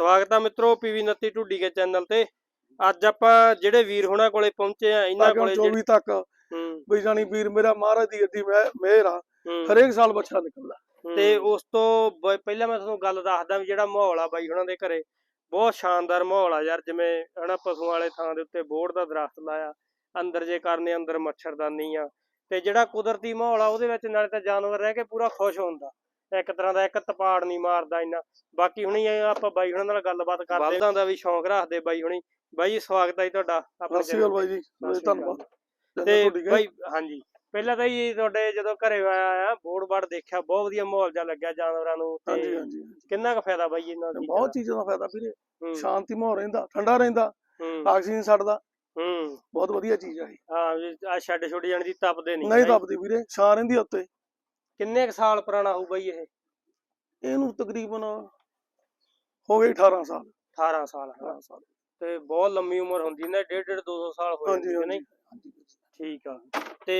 ਸਵਾਗਤ ਆ ਮਿੱਤਰੋ ਪੀਵੀ 29 ਢੁੱਡੀ ਕੇ ਚੈਨਲ ਤੇ। ਅੱਜ ਆਪਾਂ ਜਿਹੜੇ ਵੀਰ ਹੁਣਾਂ ਕੋਲੇ ਪਹੁੰਚੇ ਆ ਇਹਨਾਂ ਕੋਲੇ ਜਿਹੜੇ- 24 ਤੱਕ। ਬਈ ਜਾਣੀ ਵੀਰ ਮੇਰਾ ਮਹਾਰਾਜ ਦੀ ਮੈਂ ਮਿਹਰ ਆ। ਹਰੇਕ ਸਾਲ ਬੱਚਾ ਨਿਕਲਦਾ। ਤੇ ਉਸ ਤੋਂ ਪਹਿਲਾਂ ਮੈਂ ਤੁਹਾਨੂੰ ਗੱਲ ਦੱਸਦਾ ਵੀ ਜਿਹੜਾ ਮਾਹੌਲ ਆ ਬਾਈ ਹੁਣਾਂ ਦੇ ਘਰੇ ਬਹੁਤ ਸ਼ਾਨਦਾਰ ਮਾਹੌਲ ਆ ਯਾਰ ਜਿਵੇਂ ਹਨਾ ਪਸ਼ੂਆਂ ਵਾਲੇ ਥਾਂ ਦੇ ਉੱਤੇ ਬੋਰਡ ਦਾ ਦਰਖਤ ਲਾਇਆ ਅੰਦਰ ਜੇ ਕਰਨੇ ਅੰਦਰ ਮੱਛਰਦਾਨੀ ਆ। ਤੇ ਜਿਹੜਾ ਕੁਦਰਤੀ ਮਾਹੌਲ ਆ ਉਹਦੇ ਵਿੱਚ ਨਾਲੇ ਤਾਂ ਜਾਨਵਰ ਰਹਿ ਕੇ ਪੂਰਾ ਖੁਸ਼ ਹੁੰਦਾ। ਇੱਕ ਤਰ੍ਹਾਂ ਦਾ ਇੱਕ ਤਪਾੜ ਨਹੀਂ ਮਾਰਦਾ ਇੰਨਾ। ਬਾਕੀ ਹੁਣੀ ਆਪਾਂ ਬਾਈ ਹੁਣਾਂ ਨਾਲ ਗੱਲਬਾਤ ਕਰਦੇ ਬਲਦਾਂ ਦਾ ਵੀ ਸ਼ੌਂਕ ਰੱਖਦੇ ਬਾਈ ਹੁਣੀ। ਬਾਈ ਜੀ ਸਵਾਗਤ ਹੈ ਤੁਹਾਡਾ ਆਪਣੇ ਸਤਿ ਸ਼੍ਰੀ ਅਕਾਲ channel ਬਾਈ ਜੀ ਧੰਨਵਾਦ। ਤੇ। ਬਾਈ ਹਾਂਜੀ। ਪਹਿਲਾਂ ਤਾਂ ਜੀ ਤੁਹਾਡੇ ਜਦੋਂ ਘਰੇ ਆਇਆ ਆ ਬੋਰਡ ਬਾੜ ਦੇਖਿਆ ਬਹੁਤ ਵਧੀਆ ਮਾਹੌਲ ਜਿਹਾ ਲੱਗਿਆ ਜਾਨਵਰਾਂ ਨੂੰ ਹਾਂਜੀ ਤੇ ਹਾਂਜੀ। ਕਿੰਨਾ ਕੁ ਫਾਇਦਾ ਬਾਈ ਇਹਨਾਂ ਦੀ? ਬਹੁਤ ਚੀਜ਼ਾਂ ਦਾ ਫਾਇਦਾ ਵੀਰੇ। ਹੂੰ, ਸ਼ਾਂਤੀ ਮਾਹੌਲ ਰਹਿੰਦਾ ਠੰਡਾ ਰਹਿੰਦਾ ਹੂੰ, ਆਕਸੀਜਨ ਛੱਡਦਾ। ਹੂੰ। ਬਹੁਤ ਵਧੀਆ ਚੀਜ਼ ਆ ਇਹ। ਹਾਂ ਆ ਛੱਡ ਛੁੱਟ ਜਾਣ ਦੀ ਤਪਦੇ ਨਹੀਂ ਨਹੀਂ। ਦੱਬਦੀ ਵੀਰੇ ਛਾਂ ਰਹਿੰਦੀ ਉੱਤੇ। ਕਿੰਨੇ ਕੁ ਸਾਲ ਪੁਰਾਣਾ ਹੋਊ ਬਾਈ ਇਹ? ਇਹਨੂੰ ਤਕਰੀਬਨ ਹੋ ਗਏ 18 ਸਾਲ। 18 ਸਾਲ ਹਨਾ 18 ਸਾਲ। ਤੇ ਬਹੁਤ ਲੰਮੀ ਉਮਰ ਹੁੰਦੀ ਨੇ ਡੇਢ ਡੇਢ 200 ਸਾਲ ਹੋ ਜਾਂਦੇ ਨੇ ਠੀਕ ਆ। ਤੇ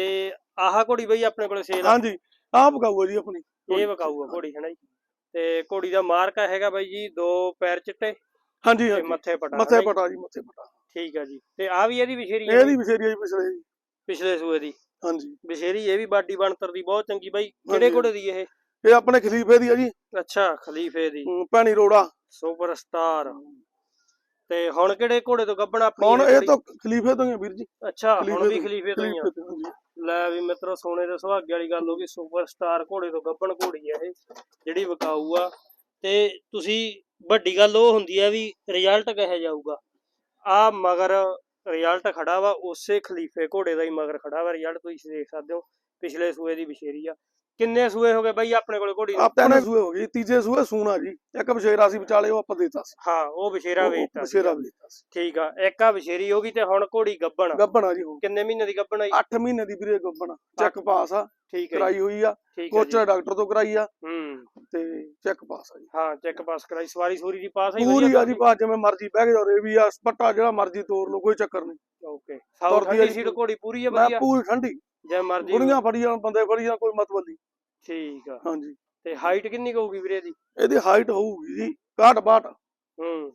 ਆਹ ਘੋੜੀ ਬਈ ਆਪਣੇ ਕੋਲੇ ਸੇਲ ਹਾਂਜੀ ਆਪ ਗਾਊ ਜੀ ਆਪਣੀ ਇਹ ਵਿਕਾਊ ਆ ਘੋੜੀ ਹੈ ਨਾ ਜੀ? ਤੇ ਘੋੜੀ ਦਾ ਮਾਰਕਾ ਹੈਗਾ ਬਾਈ ਜੀ ਦੋ ਪੈਰ ਚਿੱਟੇ ਹਾਂਜੀ ਹਾਂਜੀ। ਮੱਥੇ ਪਟਾ ਮੱਥੇ? ਪਟਾ ਜੀ ਮੱਥੇ ਪਟਾ। ਠੀਕ ਆ ਜੀ। ਤੇ ਆ ਵੀ ਇਹਦੀ ਵਿਸ਼ੇਰੀ ਆ ਇਹਦੀ ਵਿਸ਼ੇਰੀ ਜੀ ਪਿਛਲੇ ਪਿਛਲੇ ਸੂਏ ਦੀ। ਹਾਂਜੀ। ਵਿਸ਼ੇਰੀ ਇਹ ਵੀ ਬਾਡੀ ਬਣਤਰ ਦੀ ਬਹੁਤ ਚੰਗੀ ਬਾਈ। ਕਿਹੜੇ। ਘੋੜੇ ਦੀ ਇਹ? ਇਹ ਆਪਣੇ ਖਲੀਫੇ ਦੀ ਆ ਜੀ। ਅੱਛਾ ਖਲੀਫੇ ਦੀ। ਭੈਣੀ ਰੋੜਾ। ਸੁਪਰਸਟਾਰ ਤੇ ਹੁਣ ਕਿਹੜੇ ਘੋੜੇ ਤੋਂ ਗੱਬਣ ਆਪਣੀ ਹੁਣ ਇਹ? ਤਾਂ ਖਲੀਫੇ ਤੋਂ ਹੀ ਆ ਵੀਰ ਜੀ। ਅੱਛਾ ਹੁਣ ਵੀ ਖਲੀਫੇ ਤੋਂ ਹੀ ਆ। ਲੈ ਵੀ ਮਿੱਤਰੋ ਸੋਨੇ ਦੇ ਸੁਹਾਗੇ ਵਾਲੀ ਗੱਲ ਹੋ ਗਈ। ਸੁਪਰਸਟਾਰ ਘੋੜੇ ਤੋਂ ਗੱਬਣ ਘੋੜੀ ਆ ਇਹ ਜਿਹੜੀ ਵਿਕਾਊ ਆ। ਤੇ ਤੁਸੀਂ ਵੱਡੀ ਗੱਲ ਉਹ ਹੁੰਦੀ ਆ ਵੀ ਰਿਜ਼ਲਟ ਕਿਹੋ ਜਾਊਗਾ ਆ ਮਗਰ ਰਿਜ਼ਲਟ ਖੜਾ ਵਾ, ਉਸੇ ਖਲੀਫੇ ਘੋੜੇ ਦਾ ਹੀ ਮਗਰ ਖੜਾ ਵਾ, ਰਿਜ਼ਲਟ ਤੁਸੀਂ ਦੇਖ ਸਕਦੇ ਹੋ, ਪਿਛਲੇ ਸੂਏ ਦੀ ਵਿਸ਼ੇਰੀ ਆ। ਕਿੰਨੇ ਸੂਏ ਹੋ ਗਏ ਬਾਈ ਆਪਣੇ ਕੋਲ ਘੋੜੀ ਨੂੰ? ਆਪਾਂ ਨੇ ਸੂਏ ਹੋ ਗਈ ਤੀਜੇ ਸੂਏ ਸੂਣਾ ਜੀ ਇੱਕ ਬਸ਼ੇਰਾ ਸੀ ਵਿਚਾਲੇ ਉਹ ਆਪਾਂ ਦੇਤਾ ਸੀ। ਹਾਂ ਉਹ ਵਿਸ਼ੇਰਾ ਉਹ ਵੇਚਤਾ ਬਸ਼ੇਰਾ। ਵੇਚਤਾ ਸੀ। ਠੀਕ ਆ ਇੱਕ ਆ ਵਿਸ਼ੇਰੀ ਹੋ ਗਈ ਤੇ ਹੁਣ ਘੋੜੀ ਗੱਬਣ ਆ। ਗੱਬਣਾ ਜੀ ਹੁਣ। ਕਿੰਨੇ ਮਹੀਨੇ ਦੀ ਗੱਬਣ ਆਈ 8 ਮਹੀਨੇ ਦੀ ਵੀਰੇ ਗੱਬਣਾ ਚੈੱਕ ਪਾਸ ਆ ਠੀਕ ਹੈ ਜੀ, ਕਰਾਈ ਹੋਈ ਆ ਠੀਕ ਹੈ ਜੀ। ਕੋਚਰ ਡਾਕਟਰ ਤੋਂ ਕਰਾਈ ਆ ਹੂੰ। ਤੇ ਚੈੱਕ ਪਾਸ ਆ ਜੀ। ਹਾਂ ਚੈੱਕ ਪਾਸ ਕਰਾਈ ਸਵਾਰੀ ਸੂਰੀ ਦੀ ਪਾਸ ਆਈ ਪੂਰੀ ਆ ਜੀ ਬਾਅਦ ਜਿਵੇਂ ਮਰਜ਼ੀ ਬਹਿ ਕੇ ਜਾਓ ਵੀ ਆ ਪੱਟਾ ਜਿਹੜਾ ਮਰਜ਼ੀ ਤੋੜ ਲਓ ਕੋਈ ਚੱਕਰ ਨਹੀਂ। ਓਕੇ। ਤੁਰਦੀ ਸਾਊਥ ਆ ਦੀ ਜੀ। ਸੀਟ ਘੋੜੀ ਪੂਰੀ ਹੈ ਮੈਂ ਵਧੀਆ? ਪੂਰੀ ਠੰਡੀ ਜੇ ਮਰਜ਼ੀ ਗੁੜੀਆਂ ਫੜੀ ਜਾਣ ਬੰਦੇ ਫੜੀ ਜਾਣ ਕੋਈ ਮਤਲਬ ਨਹੀਂ। ਠੀਕ ਆ। ਹਾਂਜੀ। ਤੇ ਹਾਈਟ ਕਿੰਨੀ ਹੋਊਗੀ ਵੀਰੇ ਦੀ ਇਹਦੀ ਹਾਈਟ ਹੋਊਗੀ ਜੀ 61 62 ਹੂੰ।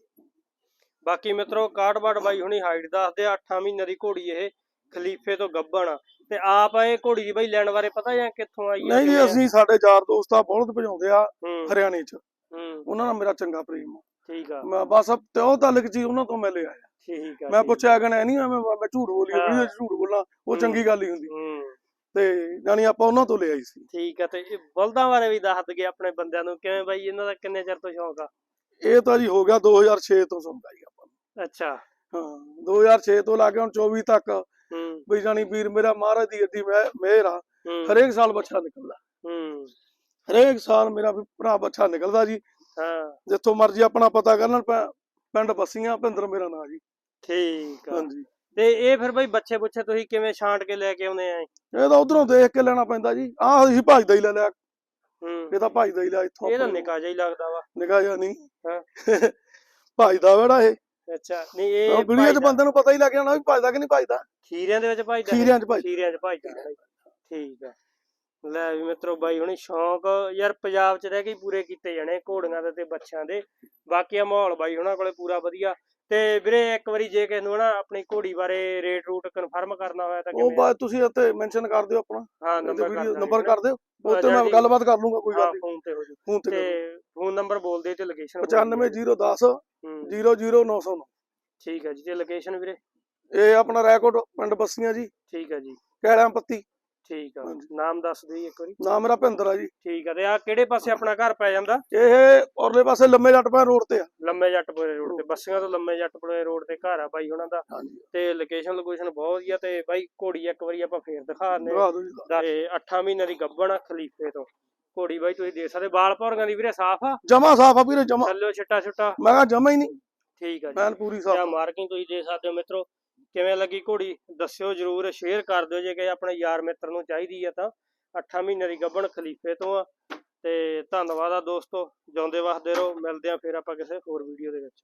ਬਾਕੀ ਮਿੱਤਰੋ ਕਾਟਬਾੜ ਬਾਈ ਹੁਣੀ ਹਾਈਟ ਦੱਸਦੇ 8 ਮਹੀਨੇ ਦੀ ਘੋੜੀ ਇਹ ਖਲੀਫੇ ਤੋਂ ਗੱਬਣ ਤੇ ਆਪ ਇਹ ਘੋੜੀ ਦੀ ਬਾਈ ਲੈਣ ਬਾਰੇ ਪਤਾ ਜਾਂ ਕਿੱਥੋਂ ਆਈ ਨਹੀਂ ਜੀ? ਅਸੀਂ ਸਾਡੇ ਯਾਰ ਦੋਸਤ ਆ ਬਹੁਤ ਭਜਾਉਂਦੇ ਆ ਹਰਿਆਣੇ ਚ। ਹੂੰ। ਉਹਨਾਂ ਨਾਲ ਮੇਰਾ ਚੰਗਾ ਪ੍ਰੇਮ ਠੀਕ ਆ। ਮੈਂ ਬਸ ਤੇ ਉਹ ਤਾਲਕ ਜੀ ਉਹਨਾਂ ਤੋਂ ਮੈਂ ਲਿਆ ਆ ਠੀਕ ਆ ਮੈਂ ਪੁੱਛਿਆ ਕਿ ਨਹੀਂ ਮੈਂ ਮੈਂ ਝੂਠ ਬੋਲੀ। ਵੀਡੀਓ 'ਚ ਝੂਠ ਬੋਲਾਂ ਉਹ। ਚੰਗੀ ਗੱਲ ਹੀ ਹੁੰਦੀ। ਤੇ ਜਾਨੀ ਆਪਾਂ ਉਹਨਾਂ ਤੋਂ ਲਿਆਈ ਸੀ। ਠੀਕ ਆ ਤੇ ਇਹ ਬਲਦਾਂ ਬਾਰੇ ਵੀ ਦੱਸ ਦਗੇ ਆਪਣੇ ਬੰਦਿਆਂ ਨੂੰ ਕਿਵੇਂ ਬਾਈ ਇਹਨਾਂ ਦਾ ਕਿੰਨੇ ਚਿਰ ਤੋਂ ਸ਼ੌਂਕ ਆ? ਇਹ ਤਾਂ ਜੀ ਹੋ ਗਿਆ 2006 ਤੋਂ ਸੌਂਦਾ ਜੀ ਆਪਾਂ ਨੂੰ। ਅੱਛਾ। ਹਾਂ 2006 ਤੋਂ ਲਾ ਕੇ ਹੁਣ 24 ਤੱਕ। ਹੂੰ। ਬਈ ਜਾਨੀ ਵੀਰ ਮੇਰਾ ਮਹਾਰਾਜ ਦੀ ਅੱਡੀ ਮਿਹਰ ਆ। ਹਰੇਕ ਸਾਲ ਬੱਚਾ ਨਿਕਲਦਾ। ਹੂੰ। ਹਰੇਕ ਸਾਲ ਮੇਰਾ ਭਰਾ ਬੱਚਾ ਨਿਕਲਦਾ ਜੀ। ਹਾਂ। ਜਿੱਥੋਂ ਮਰਜ਼ੀ ਆਪਣਾ ਪਤਾ ਕਰਨ ਪ- ਪਿੰਡ ਬਸੀਆਂ ਭਿੰਦਰ ਮੇਰਾ ਨਾਂ ਜੀ। ਠੀਕ ਆ। ਹਾਂਜੀ। ਤੇ ਇਹ ਫਿਰ ਬਈ ਬੱਚੇ ਬੁੱਚੇ ਤੁਸੀਂ ਕਿਵੇਂ ਛਾਂਟ ਕੇ ਲੈ ਕੇ ਆਉਂਦੇ ਆ ਇਹ? ਤਾਂ ਉਧਰੋਂ ਦੇਖ ਕੇ ਲੈਣਾ ਪੈਂਦਾ ਜੀ। ਆਹ ਅਸੀਂ ਭਜਦਾ ਹੀ ਲੈ ਲਿਆ। ਹੂੰ। ਇਹ ਤਾਂ ਭਜਦਾ ਹੀ ਲਿਆ ਇੱਥੋਂ ਇਹ ਤਾਂ ਨਿਕਾ ਜਿਹਾ ਹੀ ਲੱਗਦਾ ਵਾ। ਨਿਕਾ ਜਾ ਨਹੀਂ। ਹਾਂ। ਭਜਦਾ ਵੇੜਾ ਇਹ। ਅੱਛਾ ਨਹੀਂ ਇਹ 'ਚ ਭਾਈਦਾ- ਬੰਦੇ ਨੂੰ ਪਤਾ ਹੀ ਲੱਗ ਜਾਣਾ ਵੀ ਭਜਦਾ ਕਿ ਨਹੀਂ ਭਜਦਾ ਖੀਰਿਆਂ ਦੇ ਵਿੱਚ ਭਾਈਦਾ ਖੀਰਿਆਂ 'ਚ ਭਜਦਾ ਖੀਰਿਆਂ 'ਚ ਭਾਈਦਾ ਠੀਕ ਆ। ਲੈ ਵੀ ਮਿੱਤਰੋ ਬਾਈ ਹੁਣੀ ਸ਼ੌਂਕ ਯਾਰ ਪੰਜਾਬ 'ਚ ਰਹਿ ਕੇ ਪੂਰੇ ਕੀਤੇ ਜਾਣੇ ਘੋੜੀਆਂ ਦੇ ਤੇ ਬੱਚਿਆਂ ਦੇ। ਬਾਕੀ ਆ ਮਾਹੌਲ ਬਾਈ ਹੁਣਾਂ ਕੋਲੇ ਪੂਰਾ ਵਧੀਆ। ਤੇ ਵੀਰੇ ਇੱਕ ਵਾਰੀ ਜੇ ਕਿਸੇ ਨੂੰ ਨਾ ਆਪਣੀ ਘੋੜੀ ਬਾਰੇ ਰੇਟ ਰੂਟ ਕਨਫਰਮ ਕਰਨਾ ਹੋਇਆ ਤਾਂ ਉਹ ਬਾਅਦ ਤੁਸੀਂ ਉੱਤੇ ਮੈਂਸ਼ਨ ਕਰ ਦਿਓ ਆਪਣਾ। ਹਾਂ ਨੰਬਰ ਨੰਬਰ ਕਰ ਦਿਓ। ਉੱਤੇ ਮੈਂ ਗੱਲਬਾਤ ਕਰ ਲੂੰਗਾ ਕੋਈ ਗੱਲ ਨਹੀਂ। ਫੋਨ ਤੇ ਹੋ ਜੂ। ਫੋਨ ਤੇ ਫੋਨ ਨੰਬਰ ਬੋਲ ਦੇ ਤੇ ਲੋਕੇਸ਼ਨ 95010 ਹੂੰ 00909 ਠੀਕ ਹੈ ਜੀ ਤੇ ਲੋਕੇਸ਼ਨ ਵੀਰੇ। ਇਹ ਆਪਣਾ ਰੈਕੋਰਡ ਪਿੰਡ ਬਸੀਆਂ ਜੀ। ਠੀਕ ਹੈ ਜੀ। ਕੈੜਾਂ ਪੱਤੀ। ਠੀਕ ਆ। ਨਾਮ ਦੱਸ ਦਿਓ ਜੀ ਇੱਕ ਵਾਰੀ। ਨਾਮ ਮੇਰਾ ਭਿੰਦਰ ਆ ਜੀ। ਠੀਕ ਆ ਤੇ ਆ ਕਿਹੜੇ ਪਾਸੇ ਆਪਣਾ ਘਰ ਪੈ ਜਾਂਦਾ? ਇਹ ਔਰਲੇ ਪਾਸੇ ਲੰਮੇ ਜੱਟ ਪਾ ਰੋਡ ਤੇ ਆ। ਲੰਮੇ ਜੱਟਪੁਰੇ ਰੋਡ ਤੇ। ਬੱਸੀਆਂ ਤੋਂ ਲੰਮੇ ਜੱਟਪੁਰੇ ਰੋਡ ਤੇ ਘਰ ਆ ਬਾਈ ਉਹਨਾਂ ਦਾ। ਤੇ ਲੋਕੇਸ਼ਨ ਲੋਕੇਸ਼ਨ ਬਹੁਤ ਵਧੀਆ ਤੇ ਬਾਈ ਘੋੜੀ ਇੱਕ ਵਾਰੀ ਆਪਾਂ ਫੇਰ ਦਿਖਾ ਦਿੰਦੇ ਦਿਖਾ ਤੇ 8 ਮਹੀਨੇ ਦੀ ਗੱਭਣ ਆ ਖਲੀਫੇ ਤੋਂ। ਘੋੜੀ ਬਾਈ ਤੁਸੀਂ ਦੇਖ ਸਕਦੇ ਵਾਲ ਭੌਰੀਆਂ ਦੀ ਵੀਰੇ ਸਾਫ਼ ਆ। ਜਮਾ ਸਾਫ਼ ਆ ਵੀਰੇ ਜਮਾ। ਥੱਲੇ ਛਿੱਟਾ ਛੁੱਟਾ ਮੈਂ ਕਿਹਾ ਜਮਾ ਹੀ ਨਹੀਂ। ਠੀਕ ਆ ਜੀ। ਮੈਂ ਪੂਰੀ ਸਾਫ਼ ਜਾਂ ਮਾਰਕਿੰਗ ਤੁਸੀਂ ਦੇ ਸਕਦੇ ਹੋ ਮਿੱਤਰੋ। ਕਿਵੇਂ ਲੱਗੀ ਘੋੜੀ? ਦੱਸਿਓ ਜਰੂਰ ਸ਼ੇਅਰ ਕਰ ਦਿਓ ਜੇ ਕਿ ਆਪਣੇ ਯਾਰ ਮਿੱਤਰ ਨੂੰ ਚਾਹੀਦੀ ਆ ਤਾਂ। 8 ਮਹੀਨੇ ਦੀ ਗੱਭਣ ਖਲੀਫੇ ਤੋਂ ਆ। ਤੇ ਧੰਨਵਾਦ ਆ ਦੋਸਤੋ, ਜਿਉਂਦੇ ਵਸਦੇ ਰਹੋ। ਮਿਲਦੇ ਆ ਫਿਰ ਆਪਾਂ ਕਿਸੇ ਹੋਰ ਵੀਡੀਓ ਦੇ ਵਿੱਚ।